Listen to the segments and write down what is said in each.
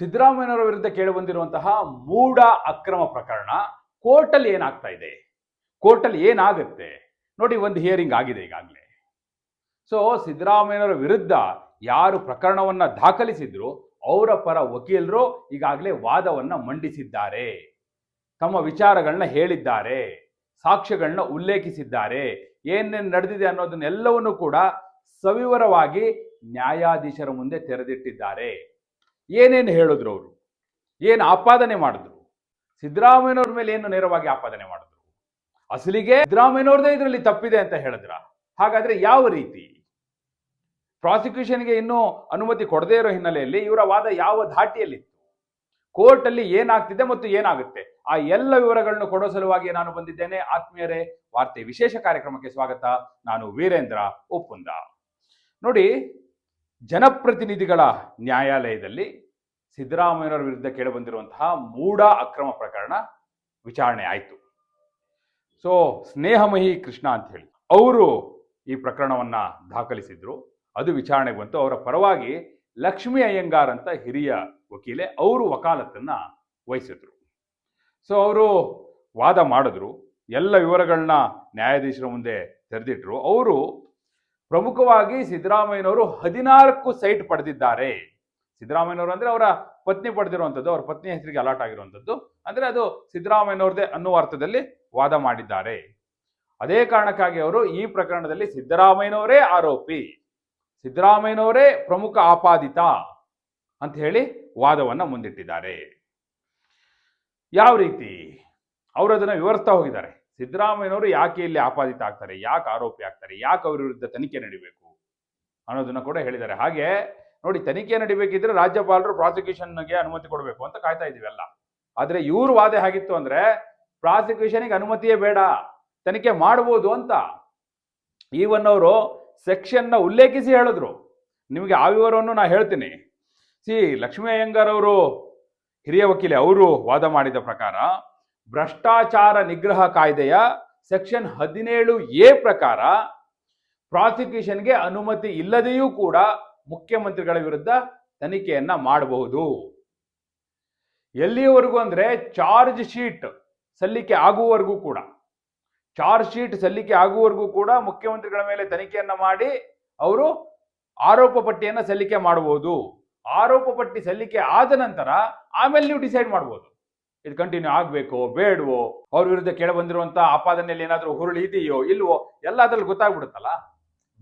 ಸಿದ್ದರಾಮಯ್ಯನವರ ವಿರುದ್ಧ ಕೇಳಿಬಂದಿರುವಂತಹ ಮೂಢ ಅಕ್ರಮ ಪ್ರಕರಣ ಕೋರ್ಟಲ್ಲಿ ಏನಾಗ್ತಾ ಇದೆ? ಕೋರ್ಟಲ್ಲಿ ಏನಾಗುತ್ತೆ? ನೋಡಿ, ಒಂದು ಹಿಯರಿಂಗ್ ಆಗಿದೆ ಈಗಾಗಲೇ. ಸೊ ಸಿದ್ದರಾಮಯ್ಯನವರ ವಿರುದ್ಧ ಯಾರು ಪ್ರಕರಣವನ್ನ ದಾಖಲಿಸಿದ್ರು, ಅವರ ಪರ ವಕೀಲರು ಈಗಾಗಲೇ ವಾದವನ್ನ ಮಂಡಿಸಿದ್ದಾರೆ. ತಮ್ಮ ವಿಚಾರಗಳನ್ನ ಹೇಳಿದ್ದಾರೆ ಸಾಕ್ಷ್ಯಗಳನ್ನ ಉಲ್ಲೇಖಿಸಿದ್ದಾರೆ, ಏನೇನು ನಡೆದಿದೆ ಅನ್ನೋದನ್ನೆಲ್ಲವನ್ನು ಕೂಡ ಸವಿವರವಾಗಿ ನ್ಯಾಯಾಧೀಶರ ಮುಂದೆ ತೆರೆದಿಟ್ಟಿದ್ದಾರೆ. ಏನೇನು ಹೇಳಿದ್ರು ಅವರು? ಏನು ಆಪಾದನೆ ಮಾಡಿದ್ರು? ಸಿದ್ದರಾಮಯ್ಯನವ್ರ ಮೇಲೆ ಏನು ನೇರವಾಗಿ ಆಪಾದನೆ ಮಾಡಿದ್ರು? ಅಸಲಿಗೆ ಸಿದ್ದರಾಮಯ್ಯನವ್ರದೇ ಇದರಲ್ಲಿ ತಪ್ಪಿದೆ ಅಂತ ಹೇಳಿದ್ರ? ಹಾಗಾದ್ರೆ ಯಾವ ರೀತಿ? ಪ್ರಾಸಿಕ್ಯೂಷನ್ಗೆ ಇನ್ನೂ ಅನುಮತಿ ಕೊಡದೇ ಇರೋ ಹಿನ್ನೆಲೆಯಲ್ಲಿ ಇವರ ವಾದ ಯಾವ ಧಾಟಿಯಲ್ಲಿತ್ತು? ಕೋರ್ಟ್ ಅಲ್ಲಿ ಏನಾಗ್ತಿದೆ ಮತ್ತು ಏನಾಗುತ್ತೆ? ಆ ಎಲ್ಲ ವಿವರಗಳನ್ನು ಕೊಡೋ ಸಲುವಾಗಿ ನಾನು ಬಂದಿದ್ದೇನೆ. ಆತ್ಮೀಯರೇ, ವಾರ್ತೆ ವಿಶೇಷ ಕಾರ್ಯಕ್ರಮಕ್ಕೆ ಸ್ವಾಗತ. ನಾನು ವೀರೇಂದ್ರ ಒಪ್ಪುಂದ. ನೋಡಿ ಜನಪ್ರತಿನಿಧಿಗಳ ನ್ಯಾಯಾಲಯದಲ್ಲಿ ಸಿದ್ದರಾಮಯ್ಯನವರ ವಿರುದ್ಧ ಕೇಳಿಬಂದಿರುವಂತಹ ಮೂಢ ಅಕ್ರಮ ಪ್ರಕರಣ ವಿಚಾರಣೆ ಆಯಿತು. ಸೊ ಸ್ನೇಹಮಹಿ ಕೃಷ್ಣ ಅಂತ ಹೇಳಿ ಅವರು ಈ ಪ್ರಕರಣವನ್ನ ದಾಖಲಿಸಿದ್ರು. ಅದು ವಿಚಾರಣೆಗೆ ಬಂತು. ಅವರ ಪರವಾಗಿ ಲಕ್ಷ್ಮೀ ಅಯ್ಯಂಗಾರ್ ಅಂತ ಹಿರಿಯ ವಕೀಲೆ ಅವರು ವಕಾಲತ್ತನ್ನ ವಹಿಸಿದ್ರು. ಸೊ ಅವರು ವಾದ ಮಾಡಿದ್ರು. ಎಲ್ಲ ವಿವರಗಳನ್ನ ನ್ಯಾಯಾಧೀಶರ ಮುಂದೆ ತೆರೆದಿಟ್ರು. ಅವರು ಪ್ರಮುಖವಾಗಿ ಸಿದ್ದರಾಮಯ್ಯನವರು ಹದಿನಾಲ್ಕು ಸೈಟ್ ಪಡೆದಿದ್ದಾರೆ. ಸಿದ್ದರಾಮಯ್ಯನವರು ಅಂದ್ರೆ ಅವರ ಪತ್ನಿ ಪಡೆದಿರುವಂಥದ್ದು, ಅವರ ಪತ್ನಿ ಹೆಸರಿಗೆ ಅಲಾಟ್ ಆಗಿರುವಂಥದ್ದು. ಅಂದ್ರೆ ಅದು ಸಿದ್ದರಾಮಯ್ಯನವ್ರದೇ ಅನ್ನುವ ಅರ್ಥದಲ್ಲಿ ವಾದ ಮಾಡಿದ್ದಾರೆ. ಅದೇ ಕಾರಣಕ್ಕಾಗಿ ಅವರು ಈ ಪ್ರಕರಣದಲ್ಲಿ ಸಿದ್ದರಾಮಯ್ಯನವರೇ ಆರೋಪಿ, ಸಿದ್ದರಾಮಯ್ಯನವರೇ ಪ್ರಮುಖ ಆಪಾದಿತ ಅಂತ ಹೇಳಿ ವಾದವನ್ನು ಮುಂದಿಟ್ಟಿದ್ದಾರೆ. ಯಾವ ರೀತಿ? ಅವರು ಅದನ್ನು ವಿವರಿಸ್ತಾ ಹೋಗಿದ್ದಾರೆ. ಸಿದ್ದರಾಮಯ್ಯನವರು ಯಾಕೆ ಇಲ್ಲಿ ಆಪಾದಿತ ಆಗ್ತಾರೆ? ಯಾಕೆ ಆರೋಪಿ ಆಗ್ತಾರೆ? ಯಾಕೆ ಅವ್ರ ವಿರುದ್ಧ ತನಿಖೆ ನಡಿಬೇಕು? ಅನ್ನೋದನ್ನ ಕೂಡ ಹೇಳಿದ್ದಾರೆ. ಹಾಗೆ ನೋಡಿ, ತನಿಖೆ ನಡಿಬೇಕಿದ್ರೆ ರಾಜ್ಯಪಾಲರು ಪ್ರಾಸಿಕ್ಯೂಷನ್ಗೆ ಅನುಮತಿ ಕೊಡಬೇಕು ಅಂತ ಕಾಯ್ತಾ ಇದೀವಿ ಎಲ್ಲ. ಆದ್ರೆ ಇವ್ರ ವಾದೆ ಆಗಿತ್ತು ಅಂದ್ರೆ ಪ್ರಾಸಿಕ್ಯೂಷನ್ಗೆ ಅನುಮತಿಯೇ ಬೇಡ. ತನಿಖೆ ಮಾಡ್ಬೋದು ಅಂತ. ಈವನ್ ಅವರು ಸೆಕ್ಷನ್ನ ಉಲ್ಲೇಖಿಸಿ ಹೇಳಿದ್ರು. ನಿಮಗೆ ಆ ವಿವರವನ್ನು ನಾ ಹೇಳ್ತೀನಿ. ಸಿ ಲಕ್ಷ್ಮೀ ಅಯ್ಯಂಗಾರ್ ಅವರು ಹಿರಿಯ ವಕೀಲೆ, ಅವರು ವಾದ ಮಾಡಿದ ಪ್ರಕಾರ ಭ್ರಷ್ಟಾಚಾರ ನಿಗ್ರಹ ಕಾಯ್ದೆಯ ಸೆಕ್ಷನ್ ಹದಿನೇಳು ಎ ಪ್ರಕಾರ ಪ್ರಾಸಿಕ್ಯೂಷನ್ಗೆ ಅನುಮತಿ ಇಲ್ಲದೆಯೂ ಕೂಡ ಮುಖ್ಯಮಂತ್ರಿಗಳ ವಿರುದ್ಧ ತನಿಖೆಯನ್ನ ಮಾಡಬಹುದು. ಎಲ್ಲಿಯವರೆಗೂ ಅಂದ್ರೆ ಚಾರ್ಜ್ ಶೀಟ್ ಸಲ್ಲಿಕೆ ಆಗುವವರೆಗೂ ಕೂಡ, ಚಾರ್ಜ್ ಶೀಟ್ ಸಲ್ಲಿಕೆ ಆಗುವವರೆಗೂ ಕೂಡ ಮುಖ್ಯಮಂತ್ರಿಗಳ ಮೇಲೆ ತನಿಖೆಯನ್ನ ಮಾಡಿ ಅವರು ಆರೋಪ ಪಟ್ಟಿಯನ್ನ ಸಲ್ಲಿಕೆ ಮಾಡಬಹುದು. ಆರೋಪ ಪಟ್ಟಿ ಸಲ್ಲಿಕೆ ಆದ ನಂತರ ಆಮೇಲೆ ನೀವು ಡಿಸೈಡ್ ಮಾಡ್ಬೋದು. ಇದು ಕಂಟಿನ್ಯೂ ಆಗ್ಬೇಕೋ, ಬೇಡವೋ, ಅವ್ರ ವಿರುದ್ಧ ಕೇಳ ಬಂದಿರುವಂತ ಆಪಾದನೆಯಲ್ಲಿ ಏನಾದರೂ ಹುರುಳಿ ಇದೆಯೋ, ಇಲ್ವೋ ಎಲ್ಲ ಅದ್ರಲ್ಲಿ ಗೊತ್ತಾಗ್ಬಿಡುತ್ತಲ್ಲ?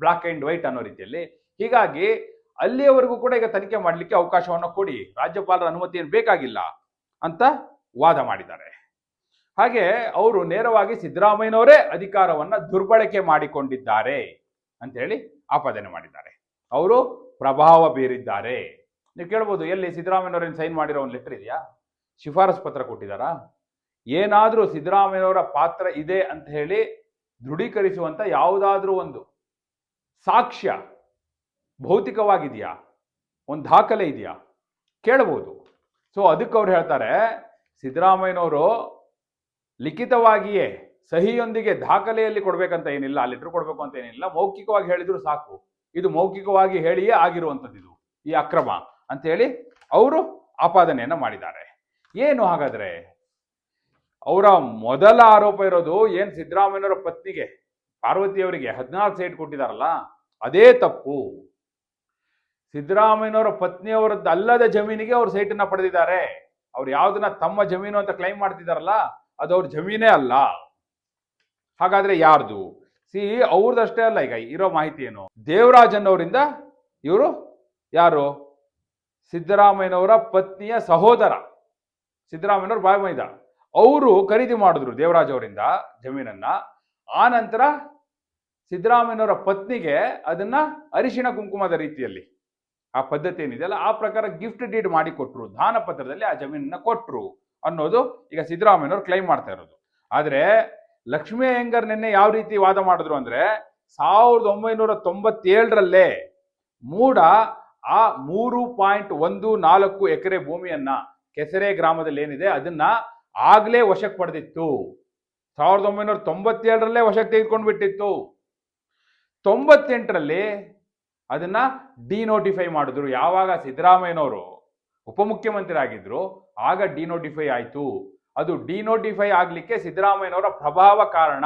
ಬ್ಲಾಕ್ ಅಂಡ್ ವೈಟ್ ಅನ್ನೋ ರೀತಿಯಲ್ಲಿ. ಹೀಗಾಗಿ ಅಲ್ಲಿಯವರೆಗೂ ಕೂಡ ಈಗ ತನಿಖೆ ಮಾಡಲಿಕ್ಕೆ ಅವಕಾಶವನ್ನು ಕೊಡಿ. ರಾಜ್ಯಪಾಲರ ಅನುಮತಿ ಏನು ಬೇಕಾಗಿಲ್ಲ ಅಂತ ವಾದ ಮಾಡಿದ್ದಾರೆ. ಹಾಗೆ ಅವರು ನೇರವಾಗಿ ಸಿದ್ದರಾಮಯ್ಯನವರೇ ಅಧಿಕಾರವನ್ನ ದುರ್ಬಳಕೆ ಮಾಡಿಕೊಂಡಿದ್ದಾರೆ ಅಂತ ಹೇಳಿ ಆಪಾದನೆ ಮಾಡಿದ್ದಾರೆ. ಅವರು ಪ್ರಭಾವ ಬೀರಿದ್ದಾರೆ. ನೀವು ಕೇಳ್ಬೋದು, ಎಲ್ಲಿ ಸಿದ್ದರಾಮಯ್ಯನವರೇನು ಸೈನ್ ಮಾಡಿರೋ ಒಂದು ಲೆಟರ್ ಇದೆಯಾ? ಶಿಫಾರಸ್ ಪತ್ರ ಕೊಟ್ಟಿದ್ದಾರಾ? ಏನಾದರೂ ಸಿದ್ದರಾಮಯ್ಯನವರ ಪಾತ್ರ ಇದೆ ಅಂತ ಹೇಳಿ ದೃಢೀಕರಿಸುವಂಥ ಯಾವುದಾದ್ರೂ ಒಂದು ಸಾಕ್ಷ್ಯ ಭೌತಿಕವಾಗಿದೆಯಾ? ಒಂದು ದಾಖಲೆ ಇದೆಯಾ? ಕೇಳಬಹುದು ಸೊ ಅದಕ್ಕೆ ಅವ್ರು ಹೇಳ್ತಾರೆ, ಸಿದ್ದರಾಮಯ್ಯನವರು ಲಿಖಿತವಾಗಿಯೇ ಸಹಿಯೊಂದಿಗೆ ದಾಖಲೆಯಲ್ಲಿ ಕೊಡಬೇಕಂತ ಏನಿಲ್ಲ ಲೆಟ್ರ್ ಕೊಡಬೇಕು ಅಂತ ಏನಿಲ್ಲ, ಮೌಖಿಕವಾಗಿ ಹೇಳಿದ್ರು ಸಾಕು. ಇದು ಮೌಖಿಕವಾಗಿ ಹೇಳಿಯೇ ಆಗಿರುವಂಥದ್ದು ಈ ಅಕ್ರಮ ಅಂತ ಹೇಳಿ ಅವರು ಆಪಾದನೆಯನ್ನು ಮಾಡಿದ್ದಾರೆ. ಏನು ಹಾಗಾದ್ರೆ? ಅವರ ಮೊದಲ ಆರೋಪ ಇರೋದು ಏನ್ ಸಿದ್ದರಾಮಯ್ಯನವರ ಪತ್ನಿಗೆ? ಪಾರ್ವತಿಯವರಿಗೆ ಹದಿನಾಲ್ಕು ಸೈಟ್ ಕೊಟ್ಟಿದಾರಲ್ಲ, ಅದೇ ತಪ್ಪು. ಸಿದ್ದರಾಮಯ್ಯನವರ ಪತ್ನಿಯವರದ್ದು ಅಲ್ಲದ ಜಮೀನಿಗೆ ಅವ್ರು ಸೈಟನ್ನ ಪಡೆದಿದ್ದಾರೆ. ಅವ್ರು ಯಾವ್ದನ್ನ ತಮ್ಮ ಜಮೀನು ಅಂತ ಕ್ಲೈಮ್ ಮಾಡ್ತಿದಾರಲ್ಲ, ಅದು ಅವ್ರ ಜಮೀನೇ ಅಲ್ಲ. ಹಾಗಾದ್ರೆ ಯಾರ್ದು? ಸಿ, ಅವ್ರದಷ್ಟೇ ಅಲ್ಲ ಈಗ ಇರೋ ಮಾಹಿತಿ ಏನು? ದೇವರಾಜನ್ ಅವರಿಂದ ಇವರು ಯಾರು? ಸಿದ್ದರಾಮಯ್ಯನವರ ಪತ್ನಿಯ ಸಹೋದರ. ಸಿದ್ದರಾಮಯ್ಯನವ್ರ ಬಾಯಿ ಮೈದ ಅವರು ಖರೀದಿ ಮಾಡಿದ್ರು ದೇವರಾಜ್ ಅವರಿಂದ ಜಮೀನನ್ನ. ಆ ನಂತರ ಸಿದ್ದರಾಮಯ್ಯನವರ ಪತ್ನಿಗೆ ಅದನ್ನ ಅರಿಶಿಣ ಕುಂಕುಮದ ರೀತಿಯಲ್ಲಿ. ಆ ಪದ್ಧತಿ ಏನಿದೆಯಲ್ಲ ಆ ಪ್ರಕಾರ ಗಿಫ್ಟ್ ಡೀಡ್ ಮಾಡಿ ಕೊಟ್ಟರು ದಾನ ಪತ್ರದಲ್ಲಿ ಆ ಜಮೀನನ್ನ ಕೊಟ್ಟರು ಅನ್ನೋದು ಈಗ ಸಿದ್ದರಾಮಯ್ಯನವರು ಕ್ಲೈಮ್ ಮಾಡ್ತಾ ಇರೋದು. ಆದರೆ ಲಕ್ಷ್ಮೀ ಅಯ್ಯಂಗರ್ ನಿನ್ನೆ ಯಾವ ರೀತಿ ವಾದ ಮಾಡಿದ್ರು ಅಂದ್ರೆ ಸಾವಿರದ ಒಂಬೈನೂರ ತೊಂಬತ್ತೇಳರಲ್ಲೇ ಮೂಡ ಆ ಮೂರು ಪಾಯಿಂಟ್ ಒಂದು ನಾಲ್ಕು ಎಕರೆ ಭೂಮಿಯನ್ನ ಕೆಸರೆ ಗ್ರಾಮದಲ್ಲಿ ಏನಿದೆ, ಅದನ್ನ ಆಗ್ಲೇ ವಶಕ್ಕೆ ಪಡೆದಿತ್ತು. ಸಾವಿರದ ಒಂಬೈನೂರ ತೊಂಬತ್ತೇಳರಲ್ಲೇ ವಶಕ್ಕೆ ತೆಗೆದುಕೊಂಡು ಬಿಟ್ಟಿತ್ತು ತೊಂಬತ್ತೆಂಟರಲ್ಲಿ ಅದನ್ನ ಡಿನೋಟಿಫೈ ಮಾಡಿದ್ರು. ಯಾವಾಗ? ಸಿದ್ದರಾಮಯ್ಯನವರು. ಉಪಮುಖ್ಯಮಂತ್ರಿ ಆಗಿದ್ರು ಆಗ ಡಿನೋಟಿಫೈ ಆಯಿತು. ಅದು ಡಿನೋಟಿಫೈ ಆಗ್ಲಿಕ್ಕೆ ಸಿದ್ದರಾಮಯ್ಯನವರ ಪ್ರಭಾವ ಕಾರಣ.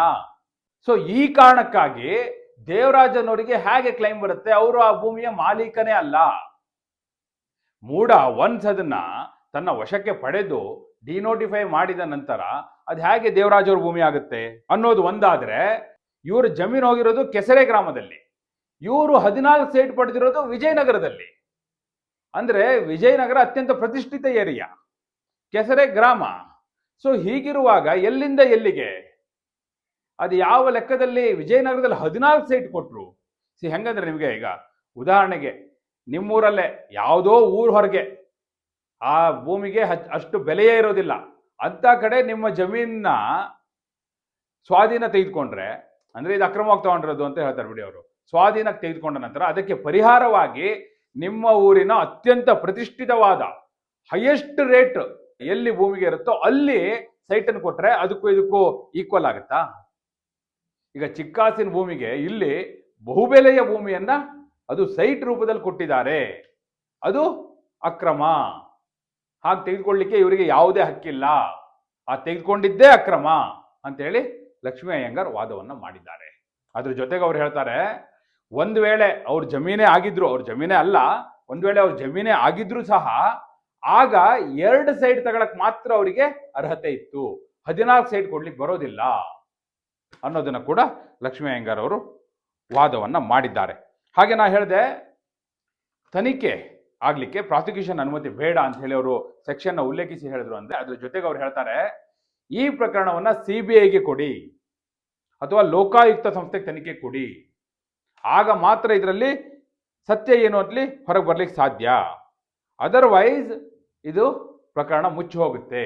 ಸೊ, ಈ ಕಾರಣಕ್ಕಾಗಿ ದೇವರಾಜನವರಿಗೆ ಹೇಗೆ ಕ್ಲೈಮ್ ಬರುತ್ತೆ? ಅವರು ಆ ಭೂಮಿಯ ಮಾಲೀಕನೇ ಅಲ್ಲ. ಮೂಡ ಒನ್ಸ್ ಅದನ್ನ ತನ್ನ ವಶಕ್ಕೆ ಪಡೆದು ಡಿನೋಟಿಫೈ ಮಾಡಿದ ನಂತರ ಅದು ಹೇಗೆ ದೇವರಾಜವ್ರ ಭೂಮಿ ಆಗುತ್ತೆ ಅನ್ನೋದು ಒಂದಾದ್ರೆ ಇವರು ಜಮೀನು ಹೋಗಿರೋದು ಕೆಸರೆ ಗ್ರಾಮದಲ್ಲಿ. ಇವರು ಹದಿನಾಲ್ಕು ಸೈಟ್ ಪಡೆದಿರೋದು ವಿಜಯನಗರದಲ್ಲಿ. ಅಂದ್ರೆ ವಿಜಯನಗರ ಅತ್ಯಂತ ಪ್ರತಿಷ್ಠಿತ ಏರಿಯಾ ಕೆಸರೆ ಗ್ರಾಮ. ಸೊ ಹೀಗಿರುವಾಗ ಎಲ್ಲಿಂದ ಎಲ್ಲಿಗೆ? ಅದು ಯಾವ ಲೆಕ್ಕದಲ್ಲಿ ವಿಜಯನಗರದಲ್ಲಿ ಹದಿನಾಲ್ಕು ಸೈಟ್ ಕೊಟ್ರು? ಸಿ, ಹೆಂಗಂದ್ರೆ ನಿಮಗೆ ಈಗ ಉದಾಹರಣೆಗೆ ನಿಮ್ಮೂರಲ್ಲೇ ಯಾವುದೋ ಊರ್ ಹೊರಗೆ ಆ ಭೂಮಿಗೆ ಅಷ್ಟು ಬೆಲೆಯೇ ಇರೋದಿಲ್ಲ. ಅಂಥ ಕಡೆ ನಿಮ್ಮ ಜಮೀನ ಸ್ವಾಧೀನ ತೆಗೆದುಕೊಂಡ್ರೆ, ಅಂದ್ರೆ ಇದು ಅಕ್ರಮವಾಗಿ ತಗೊಂಡಿರೋದು ಅಂತ ಹೇಳ್ತಾರೆ ಬಿಡಿ ಅವರು. ಸ್ವಾಧೀನಕ್ಕೆ ತೆಗೆದುಕೊಂಡ ನಂತರ ಅದಕ್ಕೆ ಪರಿಹಾರವಾಗಿ ನಿಮ್ಮ ಊರಿನ ಅತ್ಯಂತ ಪ್ರತಿಷ್ಠಿತವಾದ ಹೈಯೆಸ್ಟ್ ರೇಟ್ ಎಲ್ಲಿ ಭೂಮಿಗೆ ಇರುತ್ತೋ ಅಲ್ಲಿ ಸೈಟ್ ಅನ್ನು ಕೊಟ್ರೆ ಅದಕ್ಕೂ ಇದಕ್ಕೂ ಈಕ್ವಲ್ ಆಗುತ್ತಾ? ಈಗ ಚಿಕ್ಕಾಸಿನ ಭೂಮಿಗೆ ಇಲ್ಲಿ ಬಹುಬೆಲೆಯ ಭೂಮಿಯನ್ನ ಅದು ಸೈಟ್ ರೂಪದಲ್ಲಿ ಕೊಟ್ಟಿದ್ದಾರೆ. ಅದು ಅಕ್ರಮ. ಹಾಗೆ ತೆಗೆದುಕೊಳ್ಳಿಕ್ಕೆ ಇವರಿಗೆ ಯಾವುದೇ ಹಕ್ಕಿಲ್ಲ. ಆ ತೆಗೆದುಕೊಂಡಿದ್ದೇ ಅಕ್ರಮ ಅಂತೇಳಿ ಲಕ್ಷ್ಮೀ ಅಯ್ಯಂಗಾರ್ ವಾದವನ್ನು ಮಾಡಿದ್ದಾರೆ. ಅದ್ರ ಜೊತೆಗೆ ಅವ್ರು ಹೇಳ್ತಾರೆ, ಒಂದು ವೇಳೆ ಅವ್ರ ಜಮೀನೇ ಆಗಿದ್ರು, ಅವ್ರ ಜಮೀನೇ ಅಲ್ಲ, ಒಂದು ವೇಳೆ ಅವ್ರ ಜಮೀನೇ ಆಗಿದ್ರು ಸಹ ಆಗ ಎರಡು ಸೈಡ್ ತಗೊಳಕ್ ಮಾತ್ರ ಅವರಿಗೆ ಅರ್ಹತೆ ಇತ್ತು. ಹದಿನಾಲ್ಕು ಸೈಡ್ ಕೊಡ್ಲಿಕ್ಕೆ ಬರೋದಿಲ್ಲ ಅನ್ನೋದನ್ನ ಕೂಡ ಲಕ್ಷ್ಮೀ ಅಯ್ಯಂಗಾರ್ ಅವರು ವಾದವನ್ನು ಮಾಡಿದ್ದಾರೆ. ಹಾಗೆ ನಾ ಹೇಳಿದೆ, ತನಿಖೆ ಆಗ್ಲಿಕ್ಕೆ ಪ್ರಾಸಿಕ್ಯೂಷನ್ ಅನುಮತಿ ಬೇಡ ಅಂತ ಹೇಳಿ ಅವರು ಸೆಕ್ಷನ್ ಉಲ್ಲೇಖಿಸಿ ಹೇಳಿದ್ರು ಅಂದ್ರೆ ಅದ್ರ ಜೊತೆಗೆ ಅವ್ರು ಹೇಳ್ತಾರೆ, ಈ ಪ್ರಕರಣವನ್ನ ಸಿ ಬಿ ಐಗೆ ಕೊಡಿ ಅಥವಾ ಲೋಕಾಯುಕ್ತ ಸಂಸ್ಥೆಗೆ ತನಿಖೆ ಕೊಡಿ. ಆಗ ಮಾತ್ರ ಇದರಲ್ಲಿ ಸತ್ಯ ಏನು ಅಂತಲಿ ಹೊರಗೆ ಬರ್ಲಿಕ್ಕೆ ಸಾಧ್ಯ. ಅದರ್ವೈಸ್ ಇದು ಪ್ರಕರಣ ಮುಚ್ಚಿ ಹೋಗುತ್ತೆ.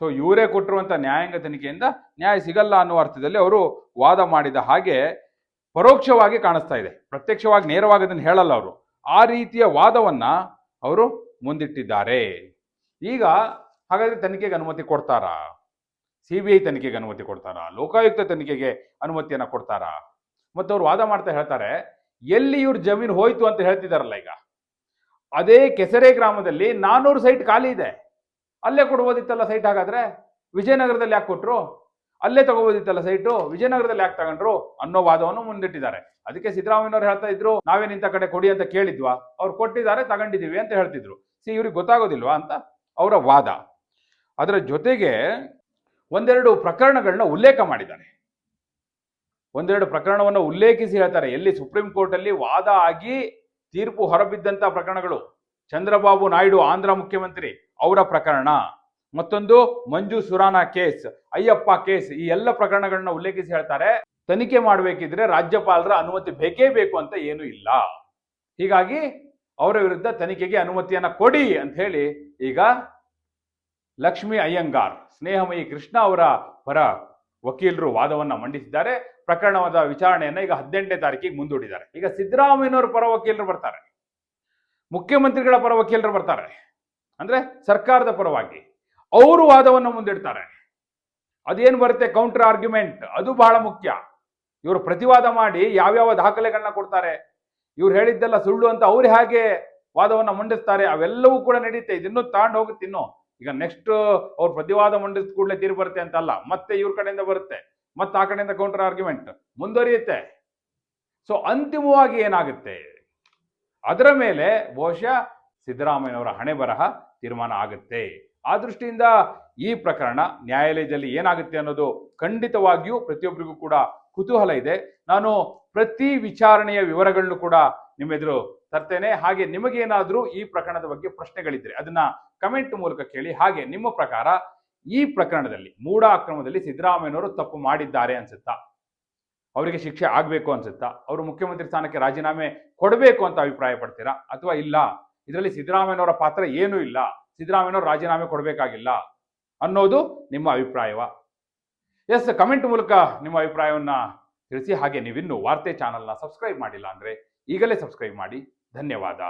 ಸೊ ಇವರೇ ಕೊಟ್ಟಿರುವಂಥ ನ್ಯಾಯಾಂಗ ತನಿಖೆಯಿಂದ ನ್ಯಾಯ ಸಿಗಲ್ಲ ಅನ್ನುವ ಅರ್ಥದಲ್ಲಿ ಅವರು ವಾದ ಮಾಡಿದ ಹಾಗೆ ಪರೋಕ್ಷವಾಗಿ ಕಾಣಿಸ್ತಾ ಇದೆ. ಪ್ರತ್ಯಕ್ಷವಾಗಿ ನೇರವಾಗಿ ಅದನ್ನು ಹೇಳಲ್ಲ ಅವರು. ಆ ರೀತಿಯ ವಾದವನ್ನ ಅವರು ಮುಂದಿಟ್ಟಿದ್ದಾರೆ. ಈಗ ಹಾಗಾದ್ರೆ ತನಿಖೆಗೆ ಅನುಮತಿ ಕೊಡ್ತಾರಾ? ಸಿ ಬಿ ಐ ತನಿಖೆಗೆ ಅನುಮತಿ ಕೊಡ್ತಾರಾ? ಲೋಕಾಯುಕ್ತ ತನಿಖೆಗೆ ಅನುಮತಿಯನ್ನ ಕೊಡ್ತಾರಾ? ಮತ್ತು ಅವ್ರು ವಾದ ಮಾಡ್ತಾ ಹೇಳ್ತಾರೆ, ಎಲ್ಲಿ ಇವ್ರ ಜಮೀನು ಹೋಯ್ತು ಅಂತ ಹೇಳ್ತಿದಾರಲ್ಲ ಈಗ. ಅದೇ ಕೆಸರೆ ಗ್ರಾಮದಲ್ಲಿ ನಾನೂರು ಸೈಟ್ ಖಾಲಿ ಇದೆ. ಅಲ್ಲೇ ಕೊಡ್ಬೋದಿತ್ತಲ್ಲ ಸೈಟ್ ಹಾಗಾದ್ರೆ? ವಿಜಯನಗರದಲ್ಲಿ ಯಾಕೆ ಕೊಟ್ರು? ಅಲ್ಲೇ ತಗೋಬೋದಿತ್ತಲ್ಲ ಸೈಟು ವಿಜಯನಗರದಲ್ಲಿ ಯಾಕೆ ತಗೊಂಡ್ರು? ಅನ್ನೋ ವಾದವನ್ನು ಮುಂದಿಟ್ಟಿದ್ದಾರೆ. ಅದಕ್ಕೆ ಸಿದ್ದರಾಮಯ್ಯನವ್ರು ಹೇಳ್ತಾ ಇದ್ರು ನಾವೇನು ಇಂಥ ಕಡೆ ಕೊಡಿ ಅಂತ ಕೇಳಿದ್ವಾ? ಅವ್ರು ಕೊಟ್ಟಿದ್ದಾರೆ, ತಗೊಂಡಿದ್ದೀವಿ ಅಂತ ಹೇಳ್ತಿದ್ರು. ಸಿ, ಇವ್ರಿಗೆ ಗೊತ್ತಾಗೋದಿಲ್ವಾ ಅಂತ? ಅವರ ವಾದ. ಅದರ ಜೊತೆಗೆ ಒಂದೆರಡು ಪ್ರಕರಣಗಳನ್ನ ಉಲ್ಲೇಖ ಮಾಡಿದ್ದಾರೆ. ಒಂದೆರಡು ಪ್ರಕರಣವನ್ನು ಉಲ್ಲೇಖಿಸಿ ಹೇಳ್ತಾರೆ. ಎಲ್ಲಿ ಸುಪ್ರೀಂ ಕೋರ್ಟ್ ಅಲ್ಲಿ ವಾದ ಆಗಿ ತೀರ್ಪು ಹೊರಬಿದ್ದಂತ ಪ್ರಕರಣಗಳು. ಚಂದ್ರಬಾಬು ನಾಯ್ಡು, ಆಂಧ್ರ ಮುಖ್ಯಮಂತ್ರಿ, ಅವರ ಪ್ರಕರಣ. ಮತ್ತೊಂದು ಮಂಜು ಸುರಾನಾ ಕೇಸ್, ಅಯ್ಯಪ್ಪ ಕೇಸ್, ಈ ಎಲ್ಲ ಪ್ರಕರಣಗಳನ್ನ ಉಲ್ಲೇಖಿಸಿ ಹೇಳ್ತಾರೆ. ತನಿಖೆ ಮಾಡಬೇಕಿದ್ರೆ ರಾಜ್ಯಪಾಲರ ಅನುಮತಿ ಬೇಕೇ ಬೇಕು ಅಂತ ಏನು ಇಲ್ಲ. ಹೀಗಾಗಿ ಅವರ ವಿರುದ್ಧ ತನಿಖೆಗೆ ಅನುಮತಿಯನ್ನ ಕೊಡಿ ಅಂತ ಹೇಳಿ ಈಗ ಲಕ್ಷ್ಮಿ ಅಯ್ಯಂಗಾರ್, ಸ್ನೇಹಮಯಿ ಕೃಷ್ಣ ಅವರ ಪರ ವಕೀಲರು ವಾದವನ್ನ ಮಂಡಿಸಿದ್ದಾರೆ. ಪ್ರಕರಣವಾದ ವಿಚಾರಣೆಯನ್ನ ಈಗ ಹದಿನೆಂಟನೇ ತಾರೀಕಿಗೆ ಮುಂದೂಡಿದ್ದಾರೆ. ಈಗ ಸಿದ್ದರಾಮಯ್ಯನವರ ಪರ ವಕೀಲರು ಬರ್ತಾರೆ. ಮುಖ್ಯಮಂತ್ರಿಗಳ ಪರ ವಕೀಲರು ಬರ್ತಾರೆ. ಅಂದ್ರೆ ಸರ್ಕಾರದ ಪರವಾಗಿ. ಅವರು ವಾದವನ್ನು ಮುಂದಿಡ್ತಾರೆ. ಅದೇನು ಬರುತ್ತೆ? ಕೌಂಟರ್ ಆರ್ಗ್ಯುಮೆಂಟ್ ಅದು ಬಹಳ ಮುಖ್ಯ. ಇವರು ಪ್ರತಿವಾದ ಮಾಡಿ ಯಾವ್ಯಾವ ದಾಖಲೆಗಳನ್ನ ಕೊಡ್ತಾರೆ? ಇವ್ರು ಹೇಳಿದ್ದೆಲ್ಲ ಸುಳ್ಳು ಅಂತ ಅವ್ರು ಹೇಗೆ ವಾದವನ್ನ ಮಂಡಿಸ್ತಾರೆ? ಅವೆಲ್ಲವೂ ಕೂಡ ನಡೀತೆ. ಇದನ್ನು ತಗೊಂಡು ಹೋಗುತ್ತೆ ಇನ್ನು ಈಗ ನೆಕ್ಸ್ಟ್ ಅವ್ರು ಪ್ರತಿವಾದ ಮಂಡಿಸಿದ ಕೂಡಲೇ ತೀರ್ ಬರುತ್ತೆ ಅಂತಲ್ಲ. ಮತ್ತೆ ಇವ್ರ ಕಡೆಯಿಂದ ಬರುತ್ತೆ. ಮತ್ತೆ ಆ ಕಡೆಯಿಂದ ಕೌಂಟರ್ ಆರ್ಗ್ಯುಮೆಂಟ್ ಮುಂದುವರಿಯುತ್ತೆ. ಸೊ ಅಂತಿಮವಾಗಿ ಏನಾಗುತ್ತೆ? ಅದರ ಮೇಲೆ ಬಹುಶಃ ಸಿದ್ದರಾಮಯ್ಯನವರ ಹಣೆ ಬರಹ ತೀರ್ಮಾನ ಆಗುತ್ತೆ. ಆ ದೃಷ್ಟಿಯಿಂದ ಈ ಪ್ರಕರಣ ನ್ಯಾಯಾಲಯದಲ್ಲಿ ಏನಾಗುತ್ತೆ ಅನ್ನೋದು ಖಂಡಿತವಾಗಿಯೂ ಪ್ರತಿಯೊಬ್ಬರಿಗೂ ಕೂಡ ಕುತೂಹಲ ಇದೆ. ನಾನು ಪ್ರತಿ ವಿಚಾರಣೆಯ ವಿವರಗಳನ್ನು ಕೂಡ ನಿಮ್ಮೆದುರು ತರ್ತೇನೆ. ಹಾಗೆ ನಿಮಗೇನಾದ್ರೂ ಈ ಪ್ರಕರಣದ ಬಗ್ಗೆ ಪ್ರಶ್ನೆಗಳಿದ್ರೆ ಅದನ್ನ ಕಮೆಂಟ್ ಮೂಲಕ ಕೇಳಿ. ಹಾಗೆ ನಿಮ್ಮ ಪ್ರಕಾರ ಈ ಪ್ರಕರಣದಲ್ಲಿ ಮೂಢ ಅಕ್ರಮದಲ್ಲಿ ಸಿದ್ದರಾಮಯ್ಯನವರು ತಪ್ಪು ಮಾಡಿದ್ದಾರೆ ಅನ್ಸುತ್ತಾ? ಅವರಿಗೆ ಶಿಕ್ಷೆ ಆಗ್ಬೇಕು ಅನ್ಸುತ್ತಾ? ಅವರು ಮುಖ್ಯಮಂತ್ರಿ ಸ್ಥಾನಕ್ಕೆ ರಾಜೀನಾಮೆ ಕೊಡಬೇಕು ಅಂತ ಅಭಿಪ್ರಾಯ ಪಡ್ತೀರಾ ಅಥವಾ ಇಲ್ಲ? ಇದರಲ್ಲಿ ಸಿದ್ದರಾಮಯ್ಯನವರ ಪಾತ್ರ ಏನೂ ಇಲ್ಲ. ಸಿದ್ದರಾಮಯ್ಯನವರು ರಾಜೀನಾಮೆ ಕೊಡಬೇಕಾಗಿಲ್ಲ ಅನ್ನೋದು ನಿಮ್ಮ ಅಭಿಪ್ರಾಯವ? ಎಸ್ ಕಮೆಂಟ್ ಮೂಲಕ ನಿಮ್ಮ ಅಭಿಪ್ರಾಯವನ್ನು ತಿಳಿಸಿ. ಹಾಗೆ ನೀವಿನ್ನೂ ವಾರ್ತೆ ಚಾನಲ್ನ ಸಬ್ಸ್ಕ್ರೈಬ್ ಮಾಡಿಲ್ಲ ಅಂದ್ರೆ ಈಗಲೇ ಸಬ್ಸ್ಕ್ರೈಬ್ ಮಾಡಿ. ಧನ್ಯವಾದ.